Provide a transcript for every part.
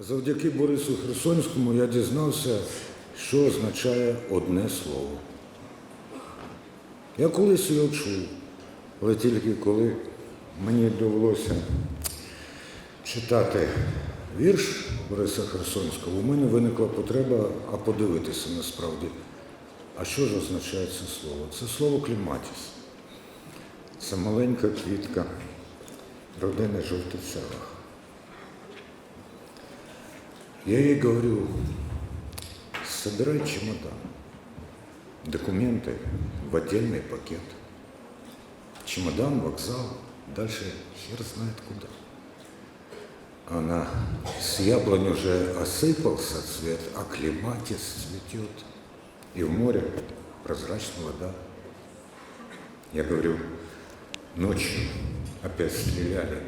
Завдяки Борису Херсонському я дізнався, що означає одне слово. Я колись його чув, але тільки коли мені довелося читати вірш Бориса Херсонського, у мене виникла потреба а подивитися насправді, а що ж означає це слово? Це слово кліматіс. Це маленька квітка родини жовтицевих. Я ей говорю, собирай чемодан, документы в отдельный пакет. Чемодан, вокзал, дальше хер знает куда. Она с яблонь уже осыпался цвет, а клематис цветет. И в море прозрачная вода. Я говорю, ночью опять стреляли,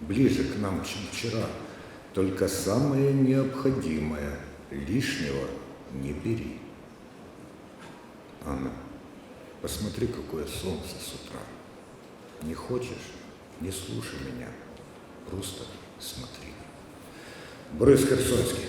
ближе к нам, чем вчера. Только самое необходимое, лишнего не бери. Анна, посмотри, какое солнце с утра. Не хочешь, не слушай меня, просто смотри. Борис Херсонский.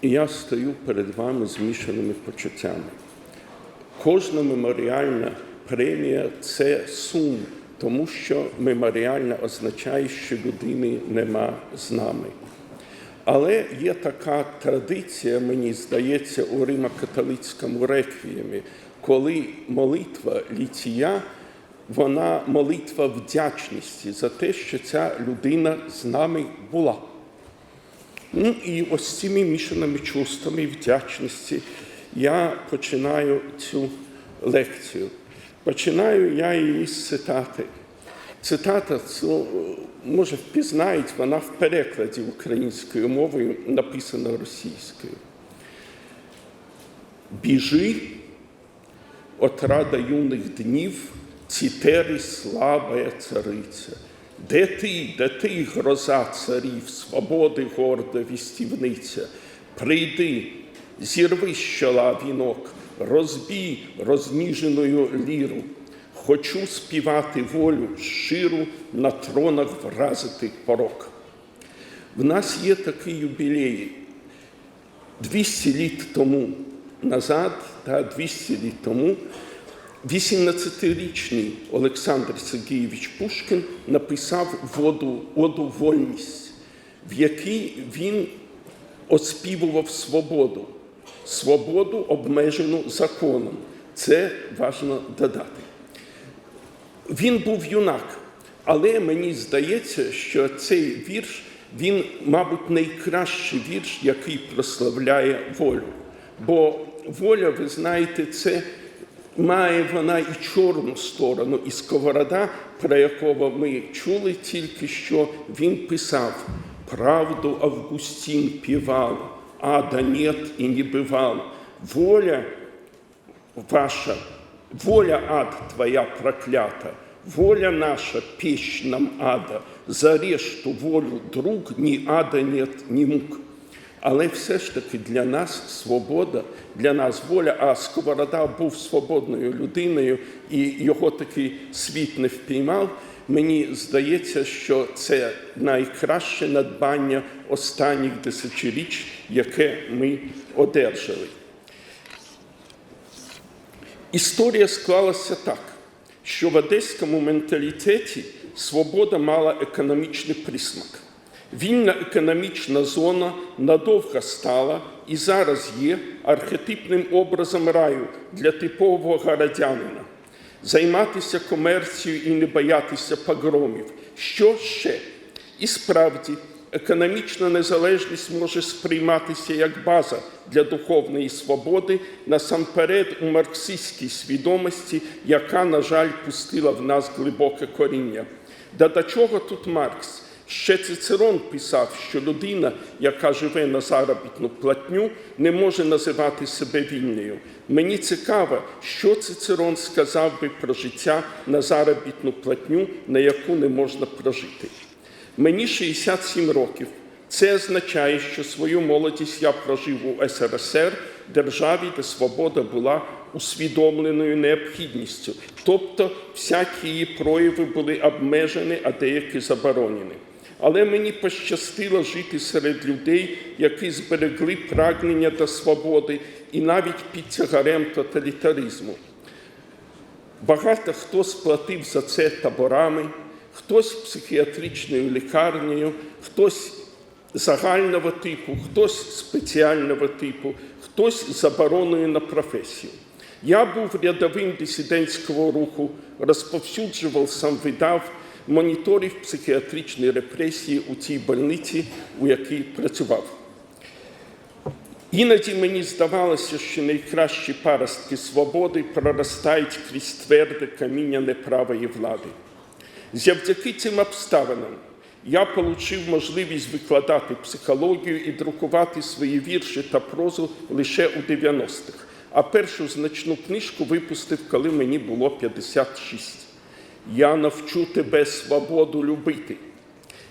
Я стою перед вами з мішаними почуттями. Кожна меморіальна премія це сум, тому що меморіальна означає, що людини нема з нами. Але є така традиція, мені здається, у Римо-католицькому реквіємі, коли молитва літія, вона молитва вдячності за те, що ця людина з нами була. Ну і ось цими мішаними чувствами вдячності я починаю цю лекцію. Починаю я її з цитати. Цитата, може, впізнають, вона в перекладі українською мовою написана російською. Біжи, от рада юних днів, цітери слабая цариця. Де ти, де ти, гроза царів, свободи горда вістівниця? Прийди, зірви з чола вінок, розбій розніженою ліру. Хочу співати волю щиру на тронах вразити порок. В нас є такий юбілей 200 літ тому назад, та 200 літ тому 18-річний Олександр Сергійович Пушкін написав воду, оду вольність, в якій він оспівував свободу, свободу обмежену законом. Це важливо додати. Він був юнак, але мені здається, що цей вірш, він, мабуть, найкращий вірш, який прославляє волю. Бо воля, ви знаєте, це має вона і чорну сторону, і сковорода, про якого ми чули тільки що, він писав: правду Августин півав, ада нет і не бивав. Воля ваша, воля ад твоя проклята, воля наша пещь нам ада, зарежь ту волю друг, ні ада нет, ні мук. Але все ж таки для нас свобода, для нас воля, а Сковорода був свободною людиною, і його такий світ не впіймав. Мені здається, що це найкраще надбання останніх десятиріч, яке ми одержали. Історія склалася так, що в одеському менталітеті свобода мала економічний присмак. Вільна економічна зона надовго стала і зараз є архетипним образом раю для типового городянина. Займатися комерцією і не боятися погромів. Що ще? І справді, економічна незалежність може сприйматися як база для духовної свободи, насамперед у марксистській свідомості, яка, на жаль, пустила в нас глибоке коріння. Да до чого тут Маркс? Ще Цицерон писав, що людина, яка живе на заробітну платню, не може називати себе вільною. Мені цікаво, що Цицерон сказав би про життя на заробітну платню, на яку не можна прожити. Мені 67 років. Це означає, що свою молодість я прожив у СРСР, державі, де свобода була усвідомленою необхідністю, тобто всякі її прояви були обмежені, а деякі заборонені. Але мені пощастило жити серед людей, які зберегли прагнення до свободи і навіть під тягарем тоталітаризму. Багато хто сплатив за це таборами, хтось психіатричною лікарнею, хтось загального типу, хтось спеціального типу, хтось забороною на професію. Я був рядовим дисидентського руху, розповсюджував сам видав, моніторив психіатричні репресії у цій больниці, у якій працював. Іноді мені здавалося, що найкращі паростки свободи проростають крізь тверде каміння неправої влади. Завдяки цим обставинам я отримав можливість викладати психологію і друкувати свої вірші та прозу лише у 90-х, а першу значну книжку випустив, коли мені було 56. Я навчу тебе свободу любити.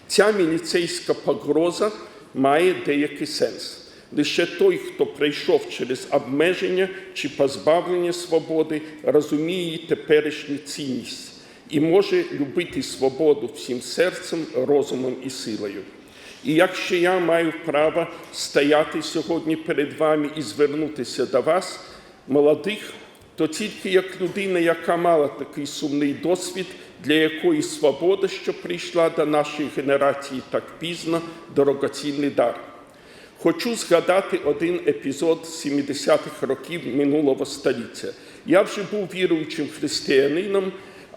Ця міліцейська погроза має деякий сенс. Лише той, хто пройшов через обмеження чи позбавлення свободи, розуміє теперішню цінність і може любити свободу всім серцем, розумом і силою. І якщо я маю право стояти сьогодні перед вами і звернутися до вас, молодих, то тільки як людина, яка мала такий сумний досвід, для якої свобода, що прийшла до нашої генерації так пізно, дорогоцінний дар. Хочу згадати один епізод 70-х років минулого століття. Я вже був віруючим християнином,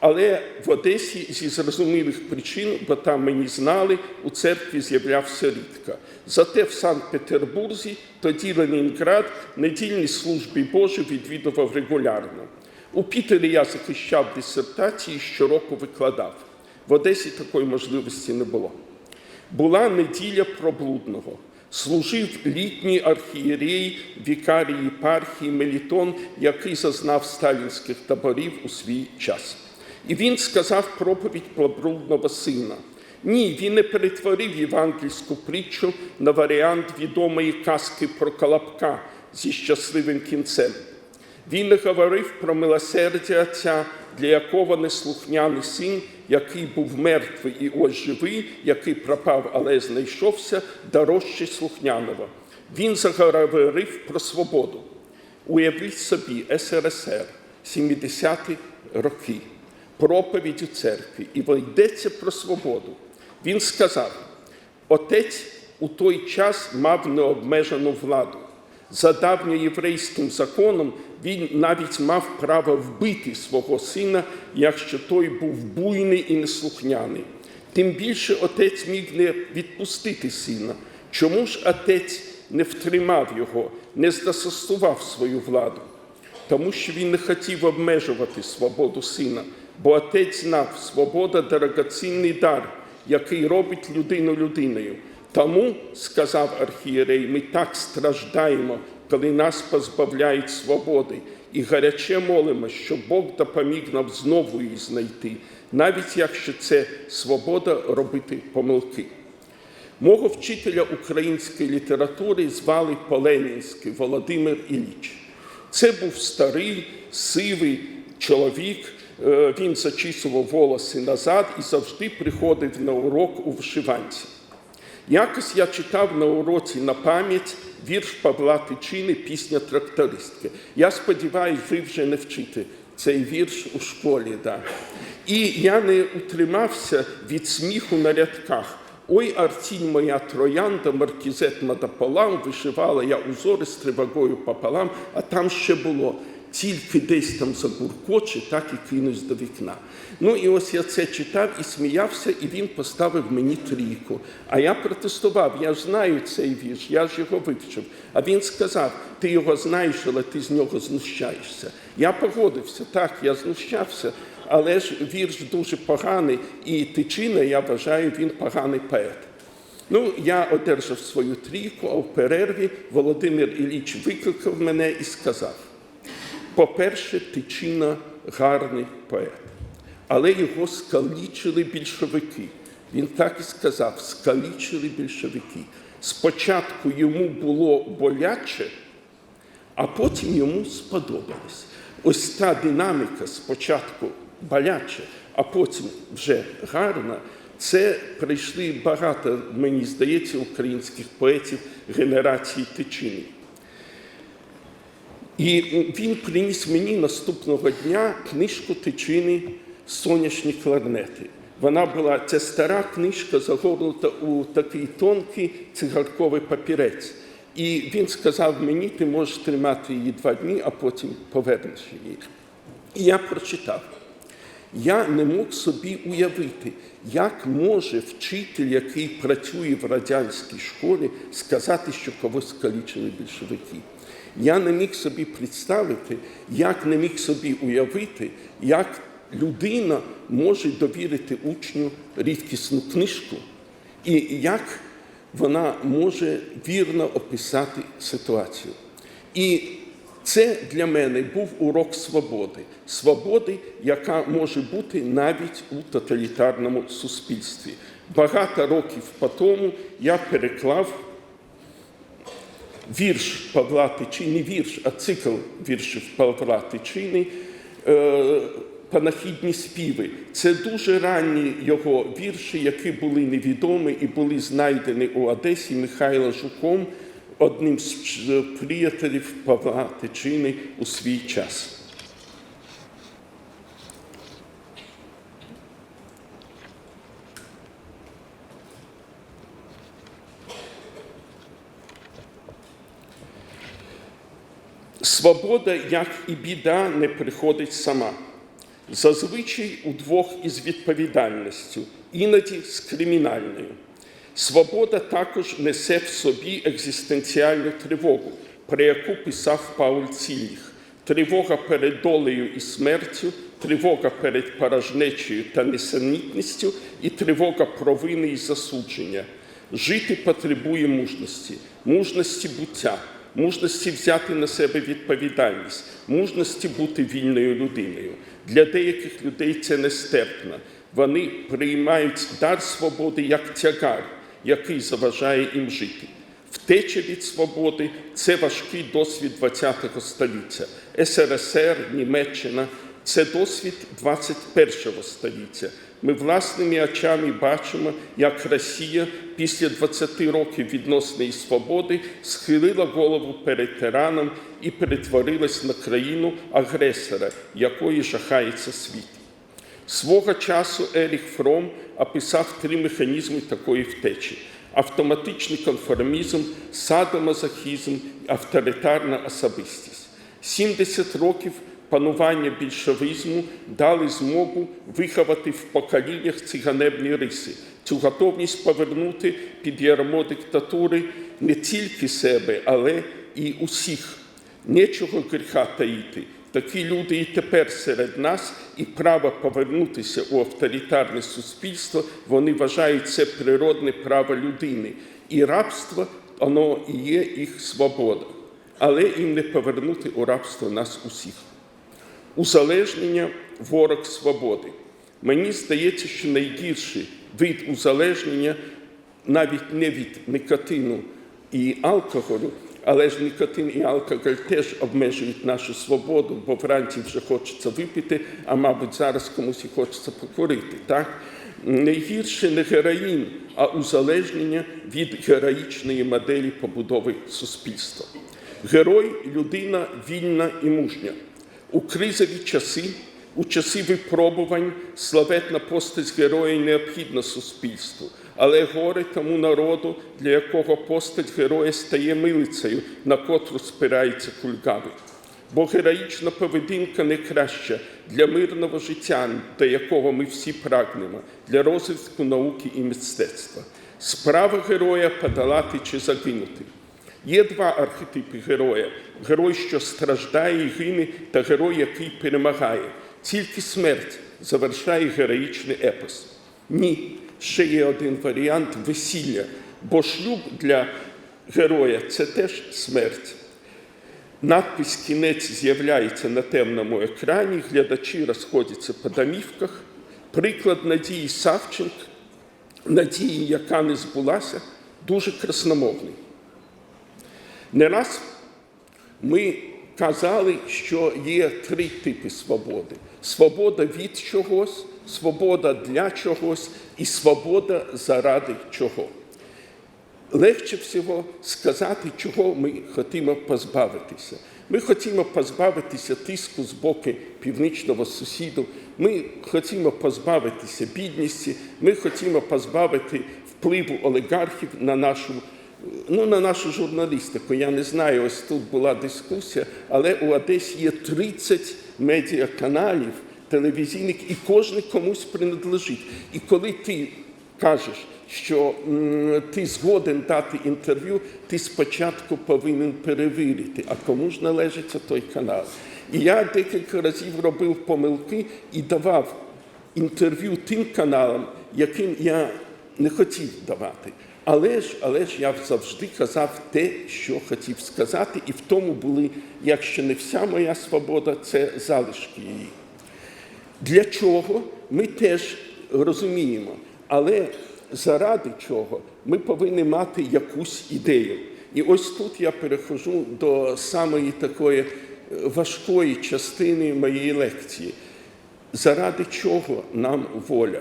але в Одесі зі зрозумілих причин, бо там мені знали, у церкві з'являвся рідко. Зате в Санкт-Петербурзі, тоді Ленінград, недільні служби Божі відвідував регулярно. У Пітері я захищав дисертації, щороку викладав. В Одесі такої можливості не було. Була неділя проблудного. Служив літній архієрей вікарій єпархії Мелітон, який зазнав сталінських таборів у свій час. І він сказав проповідь про блудного сина. Ні, він не перетворив євангельську притчу на варіант відомої казки про Колобка зі щасливим кінцем. Він не говорив про милосердя Отця, для якого неслухняний син, який був мертвий і ось живий, який пропав, але знайшовся, дорожче слухняного. Він заговорив про свободу. Уявіть собі, СРСР, 70-ті роки, проповідь у церкві, і йдеться про свободу. Він сказав: Отець у той час мав необмежену владу. За давньоєврейським законом він навіть мав право вбити свого сина, якщо той був буйний і неслухняний. Тим більше отець міг не відпустити сина. Чому ж отець не втримав його, не застосував свою владу? Тому що він не хотів обмежувати свободу сина, бо отець знав, свобода дорогоцінний дар, який робить людину людиною. Тому, сказав архієрей, ми так страждаємо, коли нас позбавляють свободи, і гаряче молимо, щоб Бог допоміг нам знову її знайти, навіть якщо це свобода робити помилки. Мого вчителя української літератури звали Поленінський Володимир Ілліч. Це був старий, сивий чоловік. Е, Він зачісував волоси назад і завжди приходив на урок у вишиванці. Якось я читав на уроці на пам'ять вірш Павла Тичини Пісня трактористки. Я сподіваюся, ви вже не вчите цей вірш у школі. Да. І я не утримався від сміху на рядках. Ой, артінь моя троянда, маркізет мадополам, вишивала я узори з тривагою пополам, а там ще було. Тільки десь там забуркоче, так і кинусь до вікна. Ну і ось я це читав і сміявся, і він поставив мені трійку. А я протестував, я знаю цей вірш, я ж його вивчив. А він сказав: ти його знаєш, але ти з нього знущаєшся. Я погодився, так, я знущався, але ж вірш дуже поганий, і тичина, я вважаю, він поганий поет. Ну, я одержав свою трійку, а в перерві Володимир Ілліч викликав мене і сказав. По-перше, Тичина гарний поет, але його скалічили більшовики. Він так і сказав: скалічили більшовики. Спочатку йому було боляче, а потім йому сподобалось. ось та динаміка спочатку боляча, а потім вже гарна, це прийшли багато, мені здається, українських поетів генерації Тичини. І він приніс мені наступного дня книжку Тичини Сонячні кларнети. Вона була ця стара книжка, загорнута у такий тонкий цигарковий папірець. І він сказав мені, ти можеш тримати її два дні, а потім повернеш її. І я прочитав. Я не мог собі уявити, як може вчитель, який працює в радянській школі, сказати, що когось скалічили більшовики. Я не міг собі представити, як не міг собі уявити, як людина може довірити учню рідкісну книжку, і як вона може вірно описати ситуацію. І це для мене був урок свободи, свободи, яка може бути навіть у тоталітарному суспільстві. Багато років по тому я переклав вірш Павла Тичини, вірш, а цикл віршів Павла Тичини е, Панахідні співи. Це дуже ранні його вірші, які були невідомі і були знайдені у Одесі Михайла Жуком, одним з приятелів Павла Тичини у свій час. Свобода, як і біда, не приходить сама. Зазвичай удвох із відповідальністю, іноді з кримінальною. Свобода також несе в собі екзистенціальну тривогу, про яку писав Пауль Ціліх. Тривога перед долею і смертю, тривога перед порожнечею та несамітністю і тривога провини і засудження. Жити потребує мужності, мужності буття, мужності взяти на себе відповідальність, мужності бути вільною людиною. Для деяких людей це нестерпно. Вони приймають дар свободи як тягар, який заважає їм жити. Втеча від свободи це важкий досвід ХХ століття. СРСР, Німеччина це досвід 21 століття. Ми власними очами бачимо, як Росія після 20 років відносної свободи схилила голову перед тираном і перетворилась на країну агресора, якої жахається світ. Свого часу Еріх Фром описав три механізми такої втечі: автоматичний конформізм, садомазохізм авторитарна особистість. 70 років панування більшовизму дали змогу виховати в поколіннях ці ганебні риси, цю готовність повернути під ярмо диктатури не тільки себе, але і усіх. Нічого гріха таїти. Такі люди і тепер серед нас, і право повернутися у авторитарне суспільство, вони вважають це природне право людини. І рабство, воно і є їх свобода. Але їм не повернути у рабство нас усіх. Узалежнення ворог свободи. Мені здається, що найгірший вид узалежнення навіть не від никотину і алкоголю, але ж никотин і алкоголь теж обмежують нашу свободу, бо вранці вже хочеться випити, а мабуть, зараз комусь і хочеться покурити. Так? Найгірше не героїн, а узалежнення від героїчної моделі побудови суспільства. Герой людина вільна і мужня. У кризові часи, у часи випробувань, славетна постать героя необхідна суспільству, але горе тому народу, для якого постать героя стає милицею, на котру спирається кульгавий. Бо героїчна поведінка не краща для мирного життя, до якого ми всі прагнемо, для розвитку науки і мистецтва. Справа героя подолати чи загинути. Є два архетипи героя: герой, що страждає і гине, та герой, який перемагає. Тільки смерть завершає героїчний епос. Ні, ще є один варіант весілля, бо шлюб для героя це теж смерть. Надпись кінець з'являється на темному екрані, глядачі розходяться по домівках. Приклад Надії Савченк, надії, яка не збулася, дуже красномовний. Не раз ми казали, що є три типи свободи: свобода від чогось, свобода для чогось і свобода заради чого. Легше всього сказати, чого ми хотімо позбавитися. Ми хотімо позбавитися тиску з боку північного сусіду. Ми хотімо позбавитися бідності. Ми хотімо позбавити впливу олігархів на нашу, ну, на нашу журналістику. Я не знаю, ось тут була дискусія, але у Одесі є 30 медіаканалів телевізійних, і кожен комусь принадлежить. І коли ти кажеш, що ти згоден дати інтерв'ю, ти спочатку повинен перевірити, а кому ж належить той канал. І я декілька разів робив помилки і давав інтерв'ю тим каналам, яким я не хотів давати. Але ж, але ж я завжди казав те, що хотів сказати, і в тому були, якщо не вся моя свобода, це залишки її. Для чого ми теж розуміємо, але заради чого ми повинні мати якусь ідею. І ось тут я перехожу до самої такої е, важкої частини моєї лекції. Заради чого нам воля?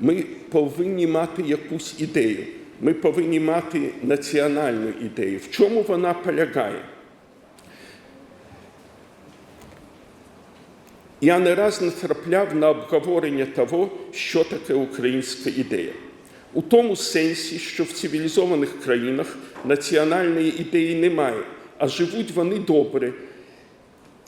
Ми повинні мати якусь ідею. Ми повинні мати національну ідею. В чому вона полягає? Я не раз натрапляв на обговорення того, що таке українська ідея. У тому сенсі, що в цивілізованих країнах національної ідеї немає, а живуть вони добре.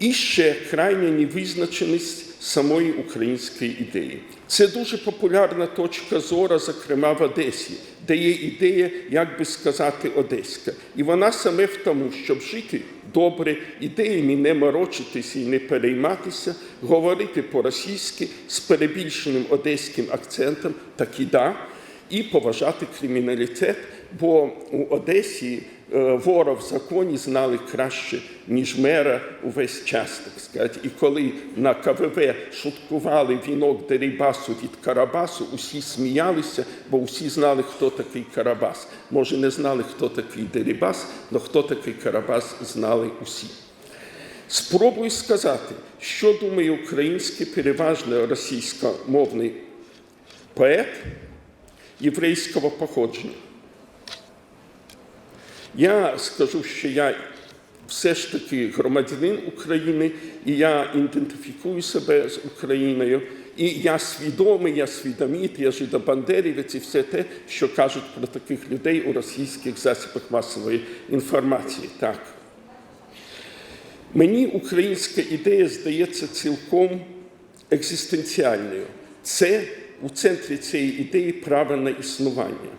І ще крайня невизначеність самої української ідеї. Це дуже популярна точка зору, зокрема в Одесі, де є ідея, як би сказати, одеська. І вона саме в тому, щоб жити добре, ідеями не морочитися і не перейматися, говорити по-російськи з перебільшеним одеським акцентом, так і да, і поважати криміналітет, бо у Одесі вора в законі знали краще, ніж мера увесь час, так сказати. І коли на КВВ шуткували вінок Дерибасу від Карабасу, усі сміялися, бо усі знали, хто такий Карабас. Може, не знали, хто такий Дерибас, але хто такий Карабас, знали усі. Спробую сказати, що думає український переважно російськомовний поет єврейського походження. Я скажу, що я все ж таки громадянин України, і я ідентифікую себе з Україною. І я свідомий, я свідоміт, я жидобандерівець і все те, що кажуть про таких людей у російських засобах масової інформації. Так. Мені українська ідея здається цілком екзистенціальною. Це у центрі цієї ідеї право на існування.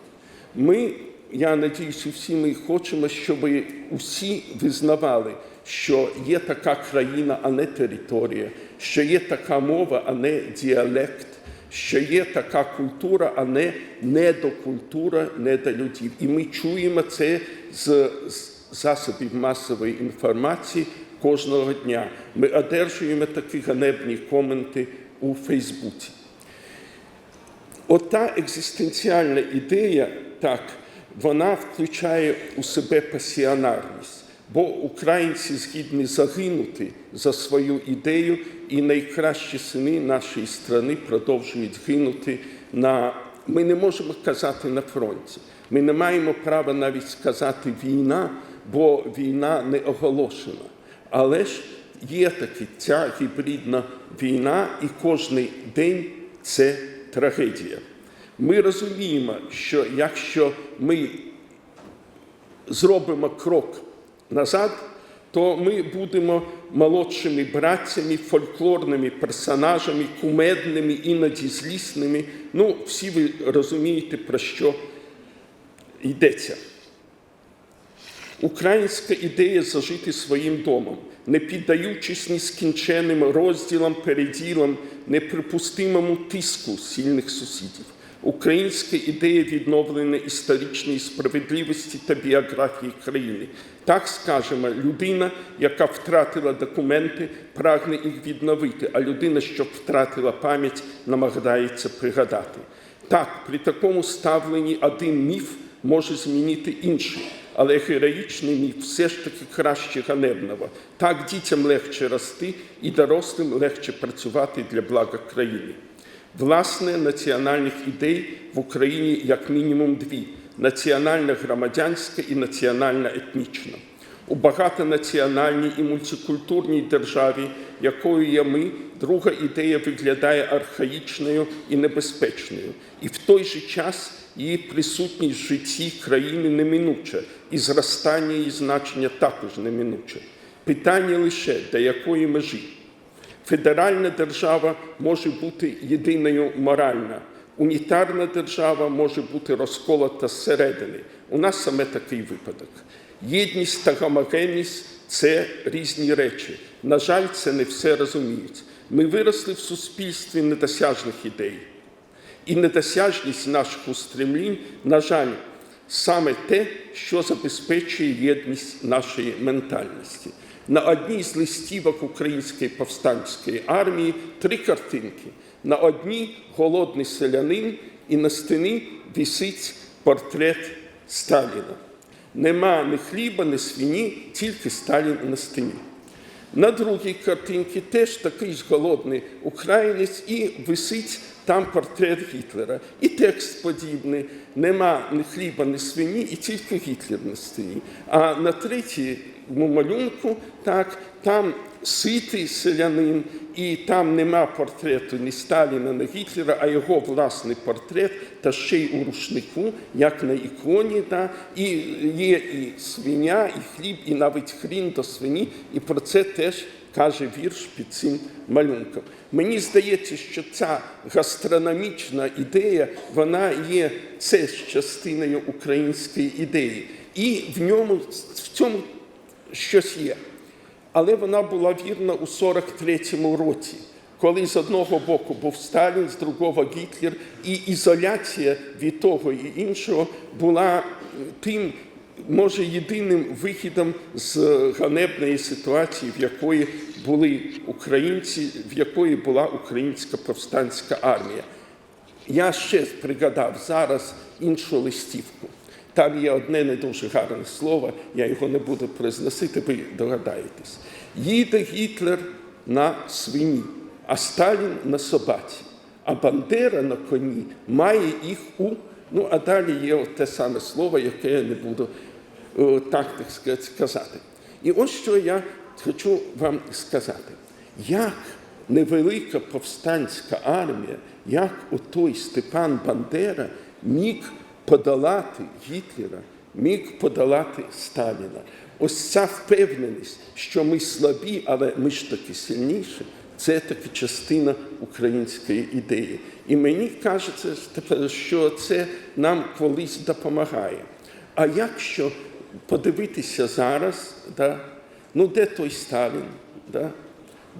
Ми, я надіюся, всі ми хочемо, щоб усі визнавали, що є така країна, а не територія, що є така мова, а не діалект, що є така культура, а не недокультура, недолюдів. І ми чуємо це з засобів масової інформації кожного дня. Ми одержуємо такі ганебні коменти у Фейсбуці. Ота екзистенціальна ідея, так, вона включає у себе пасіонарність, бо українці згідні загинути за свою ідею, і найкращі сини нашої країни продовжують гинути на. Ми не можемо казати на фронті. Ми не маємо права навіть сказати війна, бо війна не оголошена. Але ж є таки ця гібридна війна, і кожний день це трагедія. Ми розуміємо, що якщо ми зробимо крок назад, то ми будемо молодшими братцями, фольклорними персонажами, кумедними, іноді злісними. Ну, всі ви розумієте, про що йдеться. Українська ідея зажити своїм домом, не піддаючись нескінченним розділам, переділам, неприпустимому тиску сильних сусідів. Українська ідея відновлення історичної справедливості та біографії країни. Так скажемо, людина, яка втратила документи, прагне їх відновити, а людина, що втратила пам'ять, намагається пригадати. Так, при такому ставленні один міф може змінити інший. але героїчний міф все ж таки краще ганебного. Так дітям легше рости і дорослим легше працювати для блага країни. Власне, національних ідей в Україні як мінімум дві: національна громадянська і національна етнічна. У багатонаціональній і мультикультурній державі, якою є ми, друга ідея виглядає архаїчною і небезпечною, і в той же час її присутність в житті країни неминуча, і зростання її значення також неминуче. Питання лише до якої межі. Федеральна держава може бути єдиною моральна. Унітарна держава може бути розколота зсередини. У нас саме такий випадок. Єдність та гомогенність це різні речі. На жаль, це не все розуміють. Ми виросли в суспільстві недосяжних ідей. І недосяжність наших устремлінь, на жаль, саме те, що забезпечує єдність нашої ментальності. На одній з листівок Української повстанської армії три картинки. На одній голодний селянин, і на стіні висить портрет Сталіна. Нема ні хліба, ні свині, тільки Сталін на стіні. На другій картинці теж такий ж голодний українець і висить там портрет Гітлера. І текст подібний. Нема ні хліба, ні свині, і тільки Гітлер на стіні. А на третьому малюнку так, там ситий селянин, і там нема портрету ні Сталіна, ні Гітлера, а його власний портрет, та ще й у рушнику, як на іконі. Да? І є і свиня, і хліб, і навіть хрін до свині. І про це теж каже вірш під цим малюнком. Мені здається, що ця гастрономічна ідея, вона є це частиною української ідеї. І в ньому в цьому щось є. Але вона була вірна у 43-му році, коли з одного боку був Сталін, з другого Гітлер, і ізоляція від того і іншого була тим, може, єдиним вихідом з ганебної ситуації, в якої були українці, в якої була українська повстанська армія. Я ще пригадав зараз іншу листівку. Там є одне не дуже гарне слово, я його не буду произносити, ви догадаєтесь. Їде Гітлер на свині, а Сталін на собаці, а Бандера на коні має їх у. Ну, а далі є те саме слово, яке я не буду о, так, так сказати, сказати. І ось що я хочу вам сказати. Як невелика повстанська армія, як отой Степан Бандера міг подолати Гітлера, міг подолати Сталіна. Ось ця впевненість, що ми слабі, але ми ж таки сильніші, це таки частина української ідеї. І мені кажеться тепер, що це нам колись допомагає. А якщо подивитися зараз, да, ну де той Сталін, да,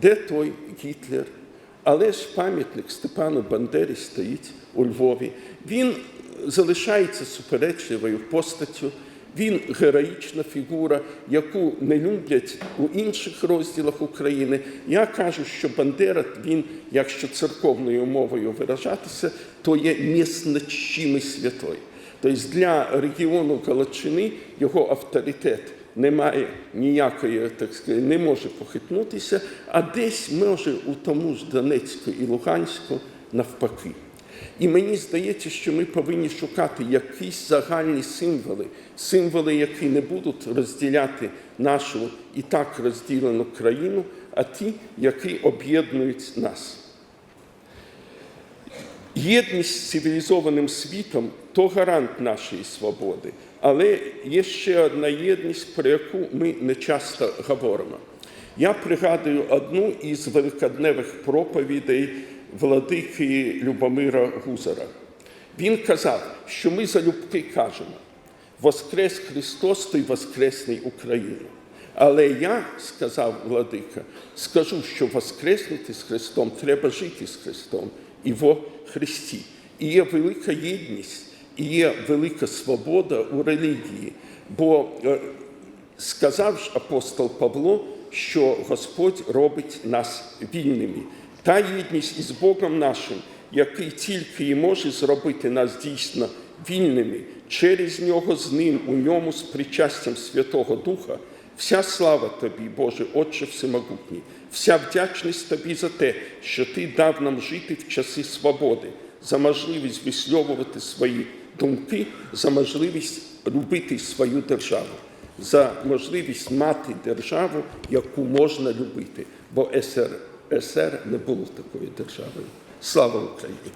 де той Гітлер? Але ж пам'ятник Степану Бандері стоїть у Львові. Він залишається суперечливою постаттю. Він героїчна фігура, яку не люблять у інших розділах України. Я кажу, що Бандера, він, якщо церковною мовою виражатися, то є незначимий святой. Тобто для регіону Галичини його авторитет не має ніякої, так сказати, не може похитнутися, а десь може у тому ж Донецьку і Луганську навпаки. І мені здається, що ми повинні шукати якісь загальні символи, символи, які не будуть розділяти нашу і так розділену країну, а ті, які об'єднують нас. Єдність з цивілізованим світом то гарант нашої свободи, але є ще одна єдність, про яку ми не часто говоримо. Я пригадую одну із великодневих проповідей владики Любомира Гузара. Він казав, що ми залюбки кажемо: Воскрес Христос, той Воскресний Україну. Але я, сказав владика, скажу, що воскреснути з Христом треба жити з Христом і во Христі. І є велика єдність, і є велика свобода у релігії. Бо е, сказав ж апостол Павло, що Господь робить нас вільними. Та єдність із Богом нашим, який тільки і може зробити нас дійсно вільними через нього з ним, у ньому з причастям Святого Духа. Вся слава тобі, Боже, Отче Всемогутній, вся вдячність тобі за те, що ти дав нам жити в часи свободи, за можливість висловлювати свої думки, за можливість любити свою державу, за можливість мати державу, яку можна любити, бо СССР не було такої держави. Слава Україні!